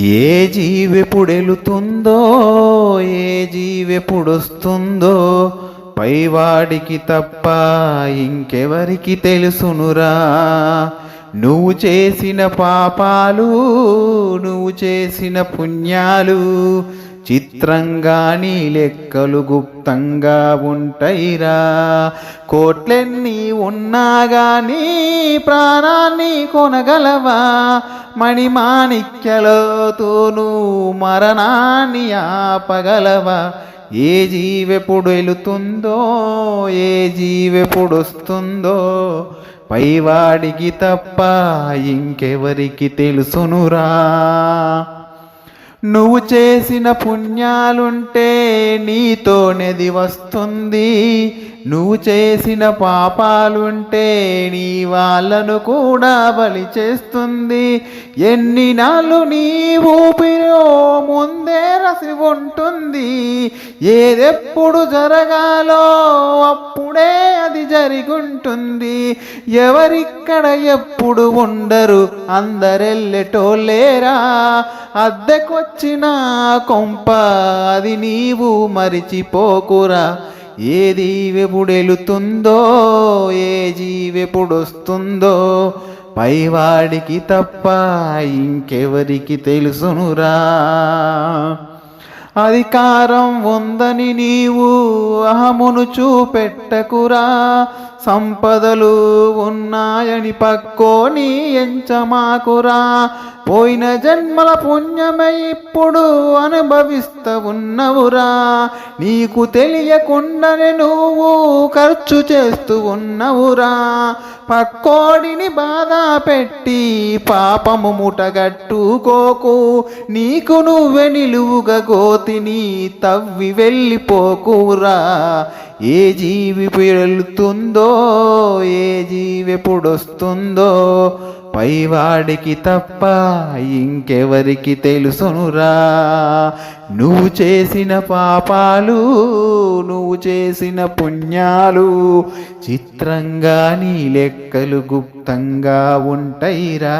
ఏ జీవెప్పుడెలుతుందో ఏ జీవెప్పుడొస్తుందో పైవాడికి తప్ప ఇంకెవరికి తెలుసునురా? నువ్వు చేసిన పాపాలు నువ్వు చేసిన పుణ్యాలు చిత్రంగా నీ లెక్కలు గుప్తంగా ఉంటైరా. కోట్లెన్ని ఉన్నా గానీ ప్రాణాన్ని కొనగలవా? మణిమాణిక్యలతోనూ మరణాన్ని ఆపగలవా? ఏ జీవెప్పుడు వెళుతుందో ఏ జీవెప్పుడు వస్తుందో పైవాడికి తప్ప ఇంకెవరికి తెలుసునురా. నువ్వు చేసిన పుణ్యాలుంటే నీతోనేది వస్తుంది నువ్వు చేసిన పాపాలుంటే నీ వాళ్ళను కూడా బలి చేస్తుంది. ఎన్ని నాళ్ళు నీ ఊపిరో ముందే రసి ఉంటుంది. ఏదెప్పుడు జరగాలో అప్పుడు జరిగుంటుంది ఎవరిక్కడ ఎప్పుడు ఉండరు అందరెల్లెటోలేరా అద్దెకొచ్చిన కొంప అది నీవు మరిచిపోకురా. ఏ వెపుడెలుతుందో ఏ జీవెపుడొస్తుందో పైవాడికి తప్ప ఇంకెవరికి తెలుసునురా. అధికారం ఉందని నీవు అహమును చూపెట్టకురా. సంపదలు ఉన్నాయని పక్కోని ఎంచమాకురా. పోయిన జన్మల పుణ్యమే ఇప్పుడు అనుభవిస్తూ ఉన్నవురా. నీకు తెలియకుండానే నువ్వు ఖర్చు చేస్తూ ఉన్నవురా. పక్కోడిని బాధ పెట్టి పాపము ముటగట్టుకోకు. నీకు నువ్వే నిలువుగా గోతిని తవ్వి వెళ్ళిపోకురా. ఏ జీవి వెళ్తుందో ఏ జీవి ఎప్పుడొస్తుందో పైవాడికి తప్ప ఇంకెవరికి తెలుసునురా. నువ్వు చేసిన పాపాలు నువ్వు చేసిన పుణ్యాలు చిత్రంగా నీ లెక్కలు గుప్తంగా ఉంటాయిరా.